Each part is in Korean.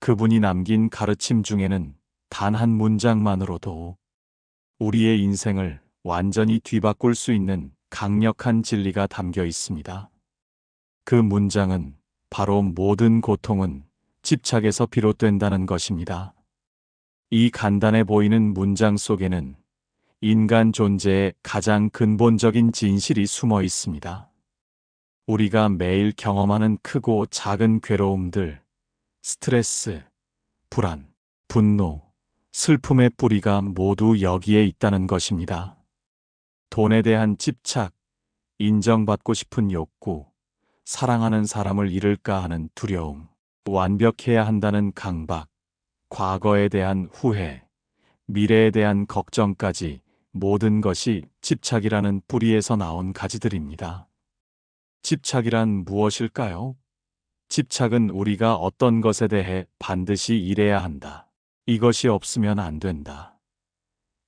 그분이 남긴 가르침 중에는 단 한 문장만으로도 우리의 인생을 완전히 뒤바꿀 수 있는 강력한 진리가 담겨 있습니다. 그 문장은 바로 모든 고통은 집착에서 비롯된다는 것입니다. 이 간단해 보이는 문장 속에는 인간 존재의 가장 근본적인 진실이 숨어 있습니다. 우리가 매일 경험하는 크고 작은 괴로움들, 스트레스, 불안, 분노, 슬픔의 뿌리가 모두 여기에 있다는 것입니다. 돈에 대한 집착, 인정받고 싶은 욕구, 사랑하는 사람을 잃을까 하는 두려움, 완벽해야 한다는 강박, 과거에 대한 후회, 미래에 대한 걱정까지 모든 것이 집착이라는 뿌리에서 나온 가지들입니다. 집착이란 무엇일까요? 집착은 우리가 어떤 것에 대해 반드시 이래야 한다. 이것이 없으면 안 된다.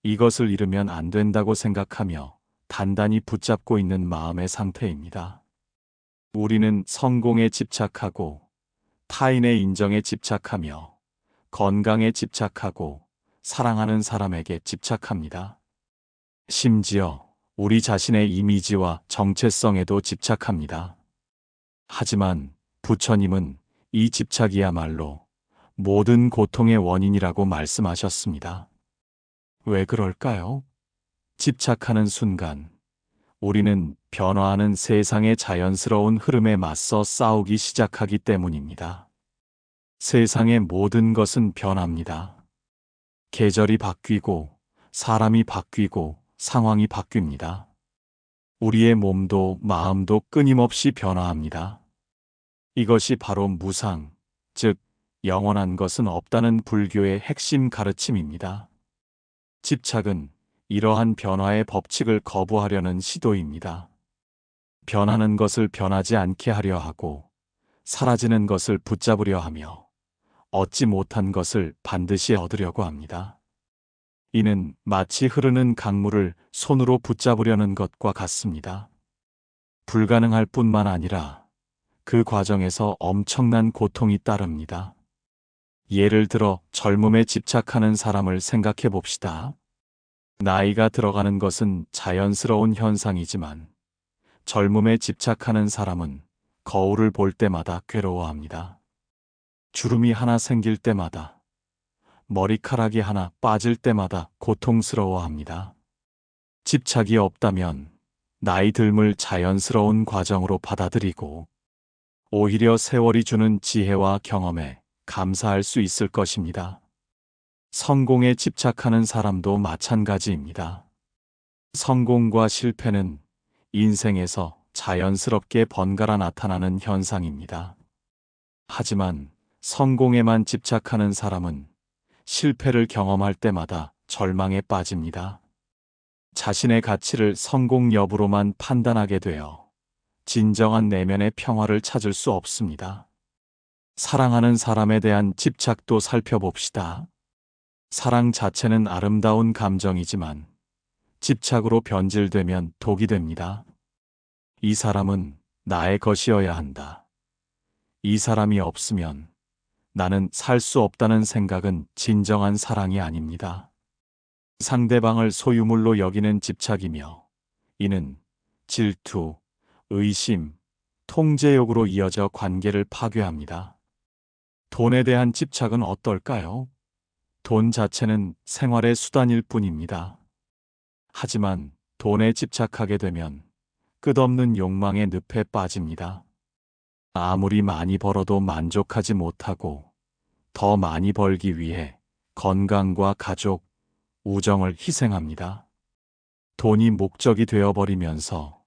이것을 잃으면 안 된다고 생각하며 단단히 붙잡고 있는 마음의 상태입니다. 우리는 성공에 집착하고 타인의 인정에 집착하며 건강에 집착하고 사랑하는 사람에게 집착합니다. 심지어 우리 자신의 이미지와 정체성에도 집착합니다. 하지만 부처님은 이 집착이야말로 모든 고통의 원인이라고 말씀하셨습니다. 왜 그럴까요? 집착하는 순간 우리는 변화하는 세상의 자연스러운 흐름에 맞서 싸우기 시작하기 때문입니다. 세상의 모든 것은 변합니다. 계절이 바뀌고 사람이 바뀌고 상황이 바뀝니다. 우리의 몸도 마음도 끊임없이 변화합니다. 이것이 바로 무상, 즉 영원한 것은 없다는 불교의 핵심 가르침입니다. 집착은 이러한 변화의 법칙을 거부하려는 시도입니다. 변하는 것을 변하지 않게 하려 하고 사라지는 것을 붙잡으려 하며 얻지 못한 것을 반드시 얻으려고 합니다. 이는 마치 흐르는 강물을 손으로 붙잡으려는 것과 같습니다. 불가능할 뿐만 아니라 그 과정에서 엄청난 고통이 따릅니다. 예를 들어 젊음에 집착하는 사람을 생각해 봅시다. 나이가 들어가는 것은 자연스러운 현상이지만 젊음에 집착하는 사람은 거울을 볼 때마다 괴로워합니다. 주름이 하나 생길 때마다 머리카락이 하나 빠질 때마다 고통스러워합니다. 집착이 없다면 나이 들물 자연스러운 과정으로 받아들이고 오히려 세월이 주는 지혜와 경험에 감사할 수 있을 것입니다. 성공에 집착하는 사람도 마찬가지입니다. 성공과 실패는 인생에서 자연스럽게 번갈아 나타나는 현상입니다. 하지만 성공에만 집착하는 사람은 실패를 경험할 때마다 절망에 빠집니다. 자신의 가치를 성공 여부로만 판단하게 되어 진정한 내면의 평화를 찾을 수 없습니다. 사랑하는 사람에 대한 집착도 살펴봅시다. 사랑 자체는 아름다운 감정이지만 집착으로 변질되면 독이 됩니다. 이 사람은 나의 것이어야 한다. 이 사람이 없으면 나는 살 수 없다는 생각은 진정한 사랑이 아닙니다. 상대방을 소유물로 여기는 집착이며 이는 질투, 의심, 통제욕으로 이어져 관계를 파괴합니다. 돈에 대한 집착은 어떨까요? 돈 자체는 생활의 수단일 뿐입니다. 하지만 돈에 집착하게 되면 끝없는 욕망의 늪에 빠집니다. 아무리 많이 벌어도 만족하지 못하고 더 많이 벌기 위해 건강과 가족, 우정을 희생합니다. 돈이 목적이 되어버리면서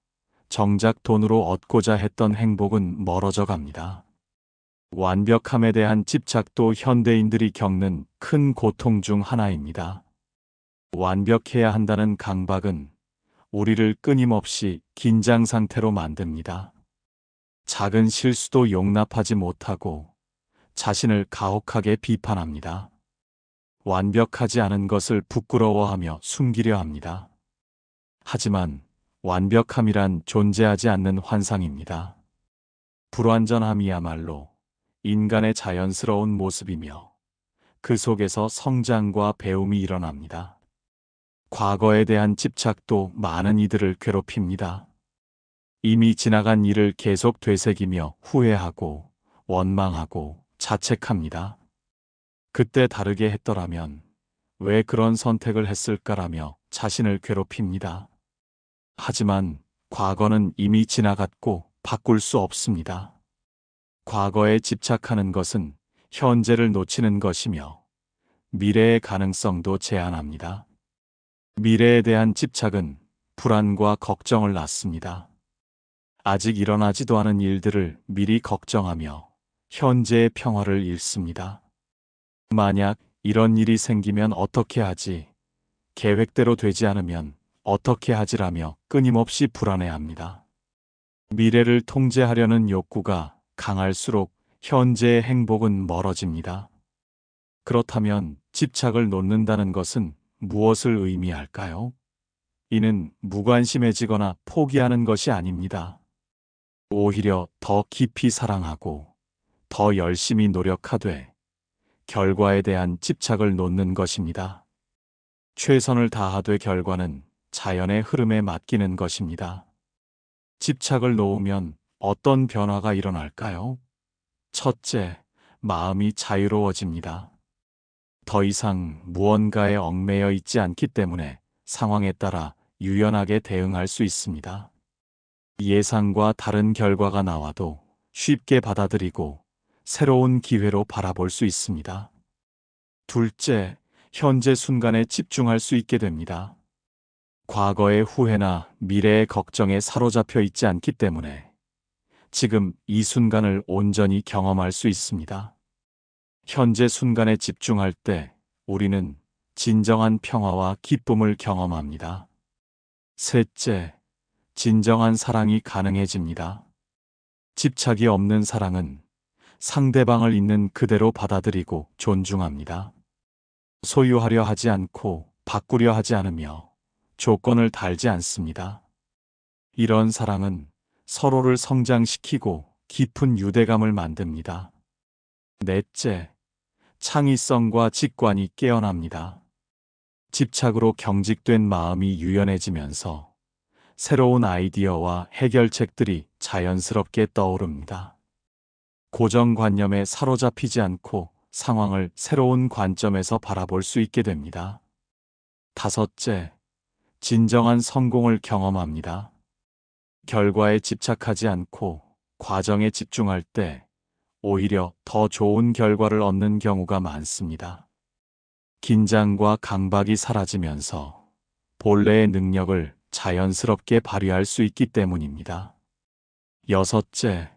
정작 돈으로 얻고자 했던 행복은 멀어져 갑니다. 완벽함에 대한 집착도 현대인들이 겪는 큰 고통 중 하나입니다. 완벽해야 한다는 강박은 우리를 끊임없이 긴장 상태로 만듭니다. 작은 실수도 용납하지 못하고 자신을 가혹하게 비판합니다. 완벽하지 않은 것을 부끄러워하며 숨기려 합니다. 하지만 완벽함이란 존재하지 않는 환상입니다. 불완전함이야말로 인간의 자연스러운 모습이며 그 속에서 성장과 배움이 일어납니다. 과거에 대한 집착도 많은 이들을 괴롭힙니다. 이미 지나간 일을 계속 되새기며 후회하고 원망하고 자책합니다. 그때 다르게 했더라면 왜 그런 선택을 했을까라며 자신을 괴롭힙니다. 하지만 과거는 이미 지나갔고 바꿀 수 없습니다. 과거에 집착하는 것은 현재를 놓치는 것이며 미래의 가능성도 제한합니다. 미래에 대한 집착은 불안과 걱정을 낳습니다. 아직 일어나지도 않은 일들을 미리 걱정하며 현재의 평화를 잃습니다. 만약 이런 일이 생기면 어떻게 하지? 계획대로 되지 않으면 어떻게 하지라며 끊임없이 불안해합니다. 미래를 통제하려는 욕구가 강할수록 현재의 행복은 멀어집니다. 그렇다면 집착을 놓는다는 것은 무엇을 의미할까요? 이는 무관심해지거나 포기하는 것이 아닙니다. 오히려 더 깊이 사랑하고 더 열심히 노력하되 결과에 대한 집착을 놓는 것입니다. 최선을 다하되 결과는 자연의 흐름에 맡기는 것입니다. 집착을 놓으면 어떤 변화가 일어날까요? 첫째, 마음이 자유로워집니다. 더 이상 무언가에 얽매여 있지 않기 때문에 상황에 따라 유연하게 대응할 수 있습니다. 예상과 다른 결과가 나와도 쉽게 받아들이고 새로운 기회로 바라볼 수 있습니다. 둘째, 현재 순간에 집중할 수 있게 됩니다. 과거의 후회나 미래의 걱정에 사로잡혀 있지 않기 때문에 지금 이 순간을 온전히 경험할 수 있습니다. 현재 순간에 집중할 때 우리는 진정한 평화와 기쁨을 경험합니다. 셋째, 진정한 사랑이 가능해집니다. 집착이 없는 사랑은 상대방을 있는 그대로 받아들이고 존중합니다. 소유하려 하지 않고 바꾸려 하지 않으며 조건을 달지 않습니다. 이런 사랑은 서로를 성장시키고 깊은 유대감을 만듭니다. 넷째, 창의성과 직관이 깨어납니다. 집착으로 경직된 마음이 유연해지면서 새로운 아이디어와 해결책들이 자연스럽게 떠오릅니다. 고정관념에 사로잡히지 않고 상황을 새로운 관점에서 바라볼 수 있게 됩니다. 다섯째, 진정한 성공을 경험합니다. 결과에 집착하지 않고 과정에 집중할 때 오히려 더 좋은 결과를 얻는 경우가 많습니다. 긴장과 강박이 사라지면서 본래의 능력을 자연스럽게 발휘할 수 있기 때문입니다. 여섯째,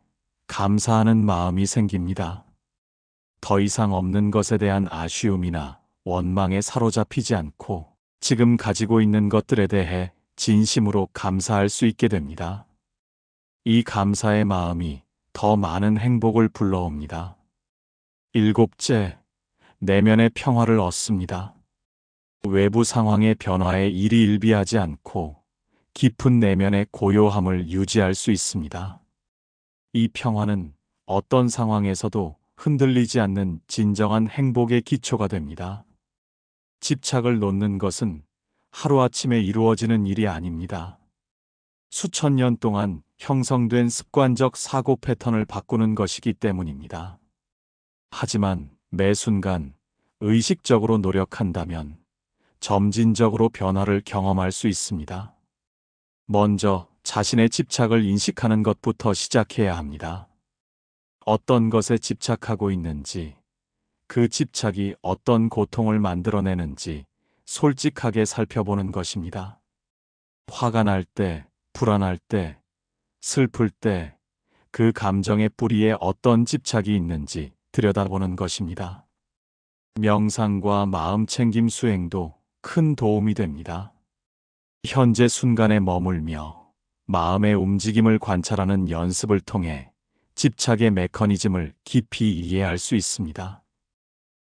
감사하는 마음이 생깁니다. 더 이상 없는 것에 대한 아쉬움이나 원망에 사로잡히지 않고 지금 가지고 있는 것들에 대해 진심으로 감사할 수 있게 됩니다. 이 감사의 마음이 더 많은 행복을 불러옵니다. 일곱째, 내면의 평화를 얻습니다. 외부 상황의 변화에 일희일비하지 않고 깊은 내면의 고요함을 유지할 수 있습니다. 이 평화는 어떤 상황에서도 흔들리지 않는 진정한 행복의 기초가 됩니다. 집착을 놓는 것은 하루아침에 이루어지는 일이 아닙니다. 수천 년 동안 형성된 습관적 사고 패턴을 바꾸는 것이기 때문입니다. 하지만 매 순간 의식적으로 노력한다면 점진적으로 변화를 경험할 수 있습니다. 먼저 자신의 집착을 인식하는 것부터 시작해야 합니다. 어떤 것에 집착하고 있는지, 그 집착이 어떤 고통을 만들어내는지 솔직하게 살펴보는 것입니다. 화가 날 때, 불안할 때, 슬플 때, 그 감정의 뿌리에 어떤 집착이 있는지 들여다보는 것입니다. 명상과 마음 챙김 수행도 큰 도움이 됩니다. 현재 순간에 머물며 마음의 움직임을 관찰하는 연습을 통해 집착의 메커니즘을 깊이 이해할 수 있습니다.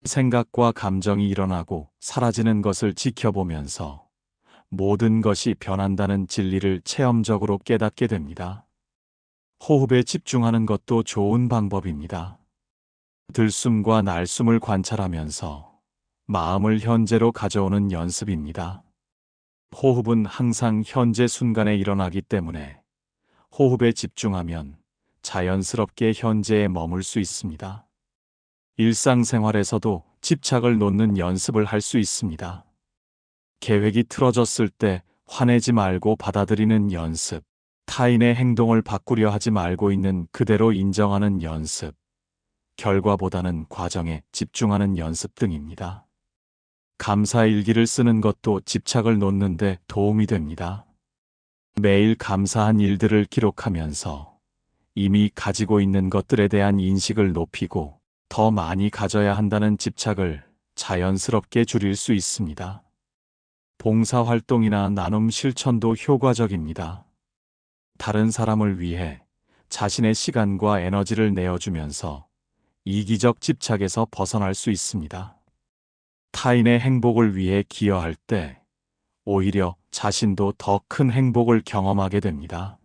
생각과 감정이 일어나고 사라지는 것을 지켜보면서 모든 것이 변한다는 진리를 체험적으로 깨닫게 됩니다. 호흡에 집중하는 것도 좋은 방법입니다. 들숨과 날숨을 관찰하면서 마음을 현재로 가져오는 연습입니다. 호흡은 항상 현재 순간에 일어나기 때문에 호흡에 집중하면 자연스럽게 현재에 머물 수 있습니다. 일상생활에서도 집착을 놓는 연습을 할 수 있습니다. 계획이 틀어졌을 때 화내지 말고 받아들이는 연습, 타인의 행동을 바꾸려 하지 말고 있는 그대로 인정하는 연습, 결과보다는 과정에 집중하는 연습 등입니다. 감사 일기를 쓰는 것도 집착을 놓는데 도움이 됩니다. 매일 감사한 일들을 기록하면서 이미 가지고 있는 것들에 대한 인식을 높이고 더 많이 가져야 한다는 집착을 자연스럽게 줄일 수 있습니다. 봉사활동이나 나눔 실천도 효과적입니다. 다른 사람을 위해 자신의 시간과 에너지를 내어주면서 이기적 집착에서 벗어날 수 있습니다. 타인의 행복을 위해 기여할 때 오히려 자신도 더 큰 행복을 경험하게 됩니다.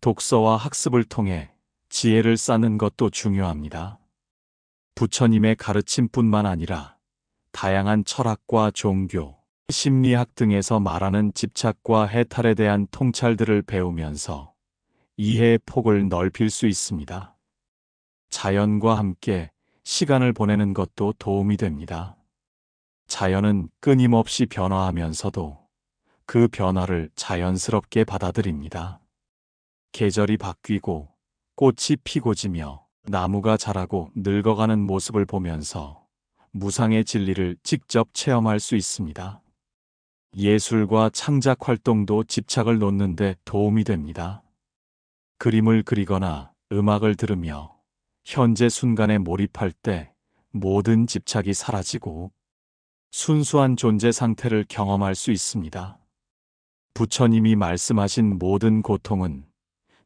독서와 학습을 통해 지혜를 쌓는 것도 중요합니다. 부처님의 가르침뿐만 아니라 다양한 철학과 종교, 심리학 등에서 말하는 집착과 해탈에 대한 통찰들을 배우면서 이해의 폭을 넓힐 수 있습니다. 자연과 함께 시간을 보내는 것도 도움이 됩니다. 자연은 끊임없이 변화하면서도 그 변화를 자연스럽게 받아들입니다. 계절이 바뀌고 꽃이 피고 지며 나무가 자라고 늙어가는 모습을 보면서 무상의 진리를 직접 체험할 수 있습니다. 예술과 창작 활동도 집착을 놓는데 도움이 됩니다. 그림을 그리거나 음악을 들으며 현재 순간에 몰입할 때 모든 집착이 사라지고 순수한 존재 상태를 경험할 수 있습니다. 부처님이 말씀하신 모든 고통은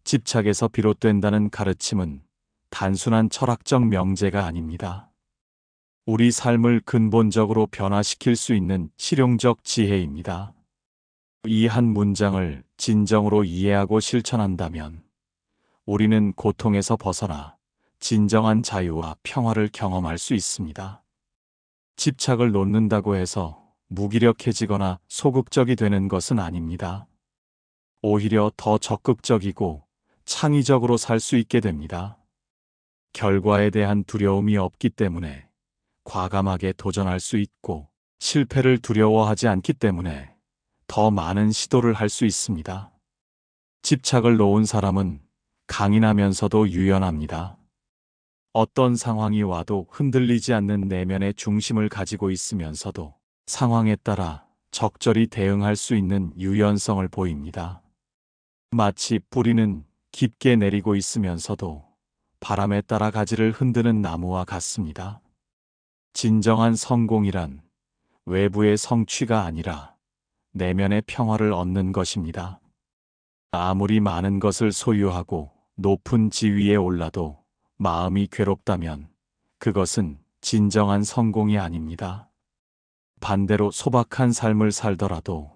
집착에서 비롯된다는 가르침은 단순한 철학적 명제가 아닙니다. 우리 삶을 근본적으로 변화시킬 수 있는 실용적 지혜입니다. 이 한 문장을 진정으로 이해하고 실천한다면 우리는 고통에서 벗어나 진정한 자유와 평화를 경험할 수 있습니다. 집착을 놓는다고 해서 무기력해지거나 소극적이 되는 것은 아닙니다. 오히려 더 적극적이고 창의적으로 살 수 있게 됩니다. 결과에 대한 두려움이 없기 때문에 과감하게 도전할 수 있고 실패를 두려워하지 않기 때문에 더 많은 시도를 할 수 있습니다. 집착을 놓은 사람은 강인하면서도 유연합니다. 어떤 상황이 와도 흔들리지 않는 내면의 중심을 가지고 있으면서도 상황에 따라 적절히 대응할 수 있는 유연성을 보입니다. 마치 뿌리는 깊게 내리고 있으면서도 바람에 따라 가지를 흔드는 나무와 같습니다. 진정한 성공이란 외부의 성취가 아니라 내면의 평화를 얻는 것입니다. 아무리 많은 것을 소유하고 높은 지위에 올라도 마음이 괴롭다면 그것은 진정한 성공이 아닙니다. 반대로 소박한 삶을 살더라도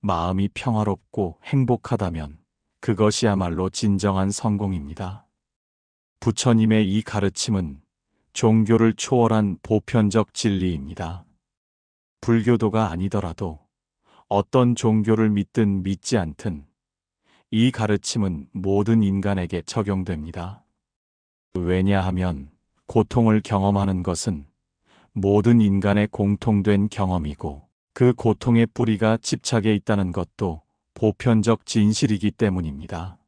마음이 평화롭고 행복하다면 그것이야말로 진정한 성공입니다. 부처님의 이 가르침은 종교를 초월한 보편적 진리입니다. 불교도가 아니더라도 어떤 종교를 믿든 믿지 않든 이 가르침은 모든 인간에게 적용됩니다. 왜냐하면 고통을 경험하는 것은 모든 인간의 공통된 경험이고 그 고통의 뿌리가 집착에 있다는 것도 보편적 진실이기 때문입니다.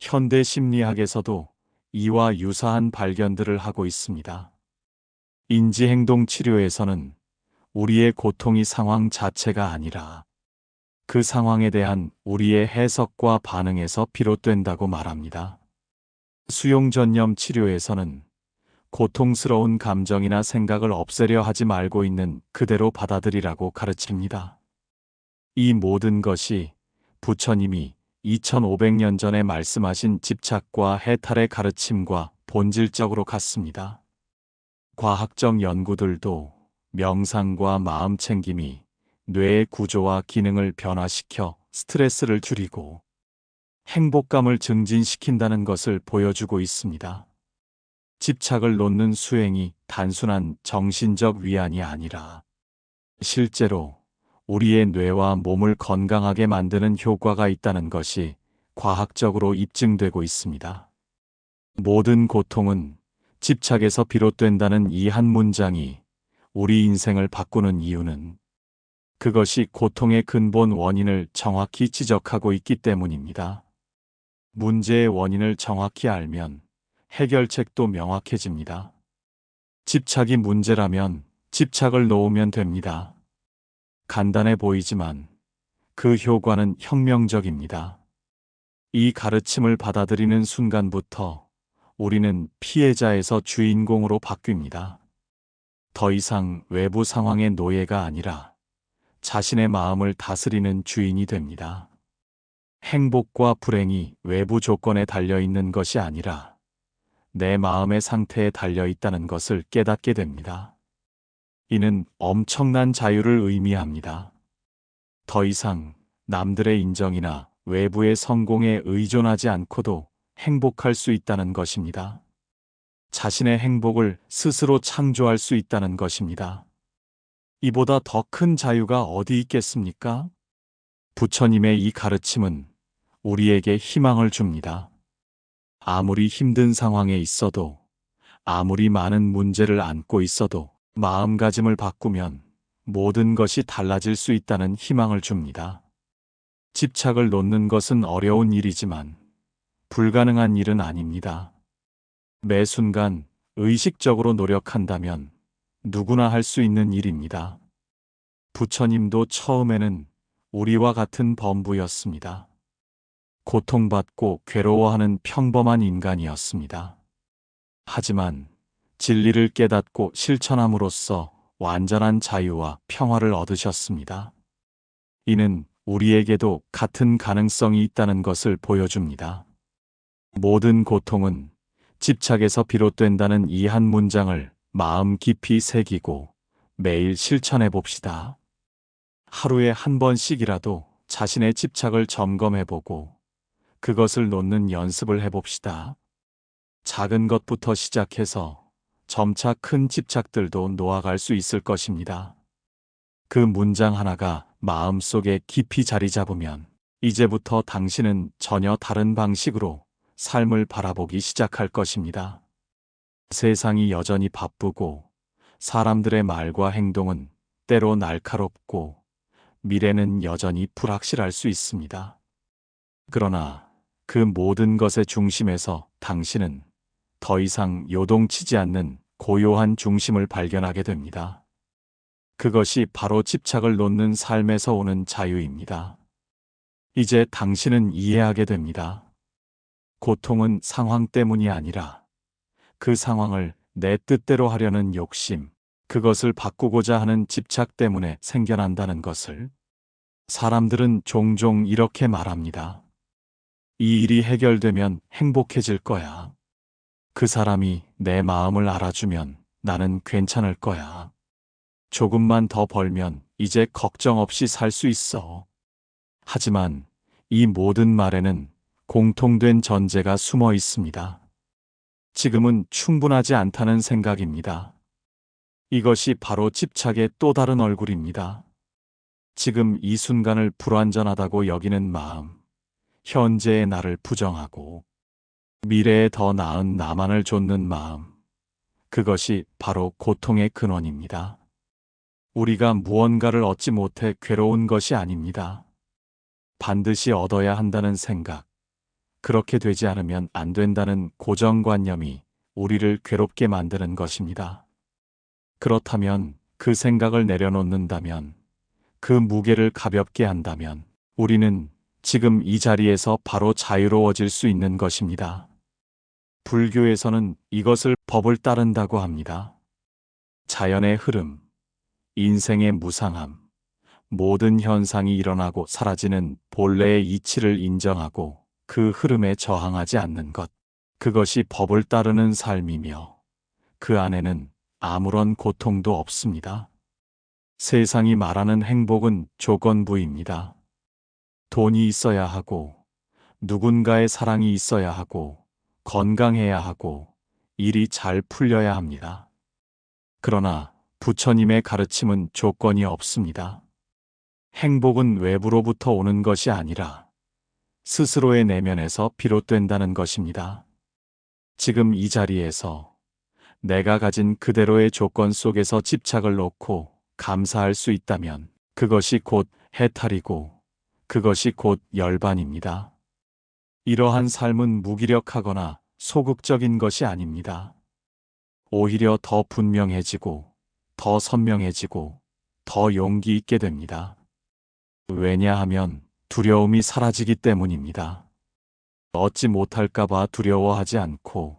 현대 심리학에서도 이와 유사한 발견들을 하고 있습니다. 인지행동 치료에서는 우리의 고통이 상황 자체가 아니라 그 상황에 대한 우리의 해석과 반응에서 비롯된다고 말합니다. 수용전념 치료에서는 고통스러운 감정이나 생각을 없애려 하지 말고 있는 그대로 받아들이라고 가르칩니다. 이 모든 것이 부처님이 2500년 전에 말씀하신 집착과 해탈의 가르침과 본질적으로 같습니다. 과학적 연구들도 명상과 마음 챙김이 뇌의 구조와 기능을 변화시켜 스트레스를 줄이고 행복감을 증진시킨다는 것을 보여주고 있습니다. 집착을 놓는 수행이 단순한 정신적 위안이 아니라 실제로 우리의 뇌와 몸을 건강하게 만드는 효과가 있다는 것이 과학적으로 입증되고 있습니다. 모든 고통은 집착에서 비롯된다는 이 한 문장이 우리 인생을 바꾸는 이유는 그것이 고통의 근본 원인을 정확히 지적하고 있기 때문입니다. 문제의 원인을 정확히 알면 해결책도 명확해집니다. 집착이 문제라면 집착을 놓으면 됩니다. 간단해 보이지만 그 효과는 혁명적입니다. 이 가르침을 받아들이는 순간부터 우리는 피해자에서 주인공으로 바뀝니다. 더 이상 외부 상황의 노예가 아니라 자신의 마음을 다스리는 주인이 됩니다. 행복과 불행이 외부 조건에 달려 있는 것이 아니라 내 마음의 상태에 달려 있다는 것을 깨닫게 됩니다. 이는 엄청난 자유를 의미합니다. 더 이상 남들의 인정이나 외부의 성공에 의존하지 않고도 행복할 수 있다는 것입니다. 자신의 행복을 스스로 창조할 수 있다는 것입니다. 이보다 더 큰 자유가 어디 있겠습니까? 부처님의 이 가르침은 우리에게 희망을 줍니다. 아무리 힘든 상황에 있어도, 아무리 많은 문제를 안고 있어도 마음가짐을 바꾸면 모든 것이 달라질 수 있다는 희망을 줍니다. 집착을 놓는 것은 어려운 일이지만 불가능한 일은 아닙니다. 매 순간 의식적으로 노력한다면 누구나 할 수 있는 일입니다. 부처님도 처음에는 우리와 같은 범부였습니다. 고통받고 괴로워하는 평범한 인간이었습니다. 하지만 진리를 깨닫고 실천함으로써 완전한 자유와 평화를 얻으셨습니다. 이는 우리에게도 같은 가능성이 있다는 것을 보여줍니다. 모든 고통은 집착에서 비롯된다는 이 한 문장을 마음 깊이 새기고 매일 실천해 봅시다. 하루에 한 번씩이라도 자신의 집착을 점검해 보고 그것을 놓는 연습을 해 봅시다. 작은 것부터 시작해서 점차 큰 집착들도 놓아갈 수 있을 것입니다. 그 문장 하나가 마음 속에 깊이 자리 잡으면 이제부터 당신은 전혀 다른 방식으로 삶을 바라보기 시작할 것입니다. 세상이 여전히 바쁘고 사람들의 말과 행동은 때로 날카롭고 미래는 여전히 불확실할 수 있습니다. 그러나 그 모든 것의 중심에서 당신은 더 이상 요동치지 않는 고요한 중심을 발견하게 됩니다. 그것이 바로 집착을 놓는 삶에서 오는 자유입니다. 이제 당신은 이해하게 됩니다. 고통은 상황 때문이 아니라 그 상황을 내 뜻대로 하려는 욕심, 그것을 바꾸고자 하는 집착 때문에 생겨난다는 것을 사람들은 종종 이렇게 말합니다. 이 일이 해결되면 행복해질 거야. 그 사람이 내 마음을 알아주면 나는 괜찮을 거야. 조금만 더 벌면 이제 걱정 없이 살 수 있어. 하지만 이 모든 말에는 공통된 전제가 숨어 있습니다. 지금은 충분하지 않다는 생각입니다. 이것이 바로 집착의 또 다른 얼굴입니다. 지금 이 순간을 불완전하다고 여기는 마음, 현재의 나를 부정하고 미래에 더 나은 나만을 좇는 마음, 그것이 바로 고통의 근원입니다. 우리가 무언가를 얻지 못해 괴로운 것이 아닙니다. 반드시 얻어야 한다는 생각, 그렇게 되지 않으면 안 된다는 고정관념이 우리를 괴롭게 만드는 것입니다. 그렇다면 그 생각을 내려놓는다면, 그 무게를 가볍게 한다면, 우리는 지금 이 자리에서 바로 자유로워질 수 있는 것입니다. 불교에서는 이것을 법을 따른다고 합니다. 자연의 흐름, 인생의 무상함, 모든 현상이 일어나고 사라지는 본래의 이치를 인정하고 그 흐름에 저항하지 않는 것, 그것이 법을 따르는 삶이며 그 안에는 아무런 고통도 없습니다. 세상이 말하는 행복은 조건부입니다. 돈이 있어야 하고, 누군가의 사랑이 있어야 하고, 건강해야 하고, 일이 잘 풀려야 합니다. 그러나 부처님의 가르침은 조건이 없습니다. 행복은 외부로부터 오는 것이 아니라 스스로의 내면에서 비롯된다는 것입니다. 지금 이 자리에서 내가 가진 그대로의 조건 속에서 집착을 놓고 감사할 수 있다면 그것이 곧 해탈이고 그것이 곧 열반입니다. 이러한 삶은 무기력하거나 소극적인 것이 아닙니다. 오히려 더 분명해지고 더 선명해지고 더 용기 있게 됩니다. 왜냐하면 두려움이 사라지기 때문입니다. 얻지 못할까봐 두려워하지 않고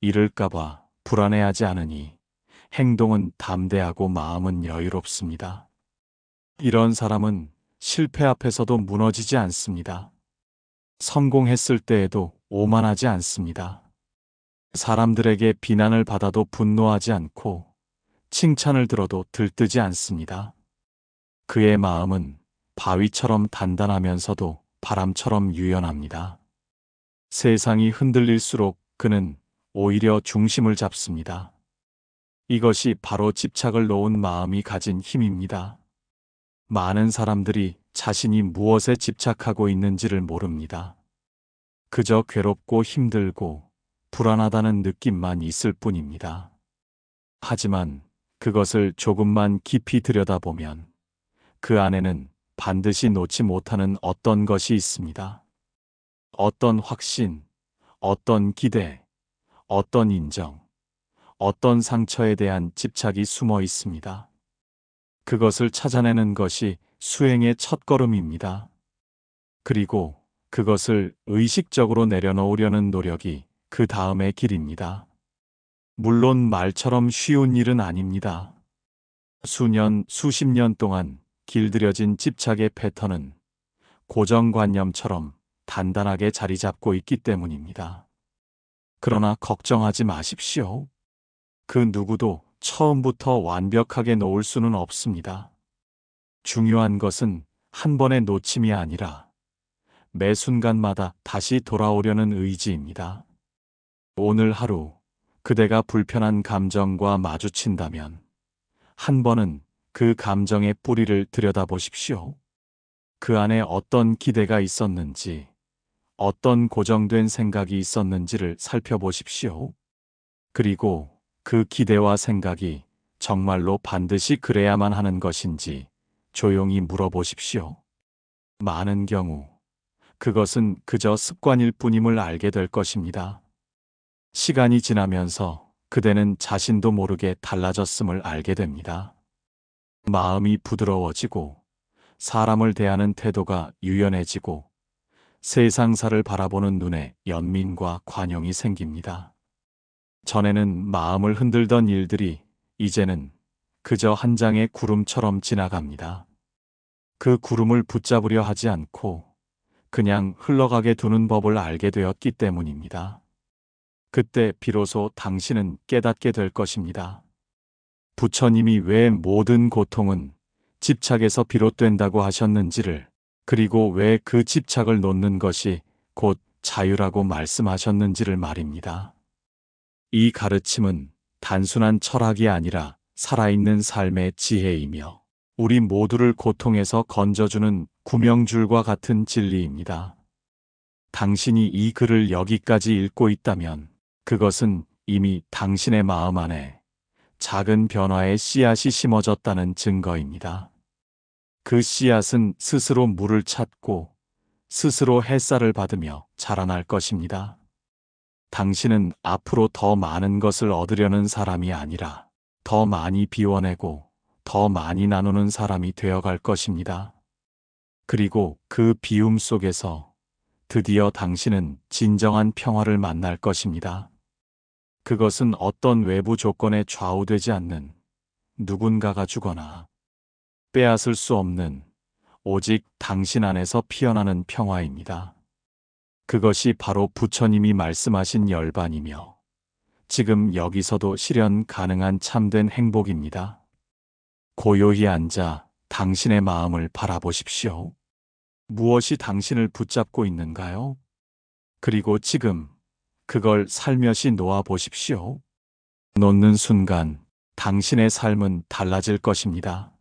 잃을까봐 불안해하지 않으니 행동은 담대하고 마음은 여유롭습니다. 이런 사람은 실패 앞에서도 무너지지 않습니다. 성공했을 때에도 오만하지 않습니다. 사람들에게 비난을 받아도 분노하지 않고 칭찬을 들어도 들뜨지 않습니다. 그의 마음은 바위처럼 단단하면서도 바람처럼 유연합니다. 세상이 흔들릴수록 그는 오히려 중심을 잡습니다. 이것이 바로 집착을 놓은 마음이 가진 힘입니다. 많은 사람들이 자신이 무엇에 집착하고 있는지를 모릅니다. 그저 괴롭고 힘들고 불안하다는 느낌만 있을 뿐입니다. 하지만 그것을 조금만 깊이 들여다보면 그 안에는 반드시 놓지 못하는 어떤 것이 있습니다. 어떤 확신, 어떤 기대, 어떤 인정, 어떤 상처에 대한 집착이 숨어 있습니다. 그것을 찾아내는 것이 수행의 첫걸음입니다. 그리고 그것을 의식적으로 내려놓으려는 노력이 그 다음의 길입니다. 물론 말처럼 쉬운 일은 아닙니다. 수년, 수십 년 동안 길들여진 집착의 패턴은 고정관념처럼 단단하게 자리 잡고 있기 때문입니다. 그러나 걱정하지 마십시오. 그 누구도 처음부터 완벽하게 놓을 수는 없습니다. 중요한 것은 한 번의 놓침이 아니라 매 순간마다 다시 돌아오려는 의지입니다. 오늘 하루 그대가 불편한 감정과 마주친다면 한 번은 그 감정의 뿌리를 들여다보십시오. 그 안에 어떤 기대가 있었는지, 어떤 고정된 생각이 있었는지를 살펴보십시오. 그리고 그 기대와 생각이 정말로 반드시 그래야만 하는 것인지 조용히 물어보십시오. 많은 경우 그것은 그저 습관일 뿐임을 알게 될 것입니다. 시간이 지나면서 그대는 자신도 모르게 달라졌음을 알게 됩니다. 마음이 부드러워지고 사람을 대하는 태도가 유연해지고 세상사를 바라보는 눈에 연민과 관용이 생깁니다. 전에는 마음을 흔들던 일들이 이제는 그저 한 장의 구름처럼 지나갑니다. 그 구름을 붙잡으려 하지 않고 그냥 흘러가게 두는 법을 알게 되었기 때문입니다. 그때 비로소 당신은 깨닫게 될 것입니다. 부처님이 왜 모든 고통은 집착에서 비롯된다고 하셨는지를 그리고 왜 그 집착을 놓는 것이 곧 자유라고 말씀하셨는지를 말입니다. 이 가르침은 단순한 철학이 아니라 살아있는 삶의 지혜이며 우리 모두를 고통에서 건져주는 구명줄과 같은 진리입니다. 당신이 이 글을 여기까지 읽고 있다면 그것은 이미 당신의 마음 안에 작은 변화의 씨앗이 심어졌다는 증거입니다. 그 씨앗은 스스로 물을 찾고 스스로 햇살을 받으며 자라날 것입니다. 당신은 앞으로 더 많은 것을 얻으려는 사람이 아니라 더 많이 비워내고 더 많이 나누는 사람이 되어갈 것입니다. 그리고 그 비움 속에서 드디어 당신은 진정한 평화를 만날 것입니다. 그것은 어떤 외부 조건에 좌우되지 않는 누군가가 주거나 빼앗을 수 없는 오직 당신 안에서 피어나는 평화입니다. 그것이 바로 부처님이 말씀하신 열반이며 지금 여기서도 실현 가능한 참된 행복입니다. 고요히 앉아 당신의 마음을 바라보십시오. 무엇이 당신을 붙잡고 있는가요? 그리고 지금 그걸 살며시 놓아 보십시오. 놓는 순간 당신의 삶은 달라질 것입니다.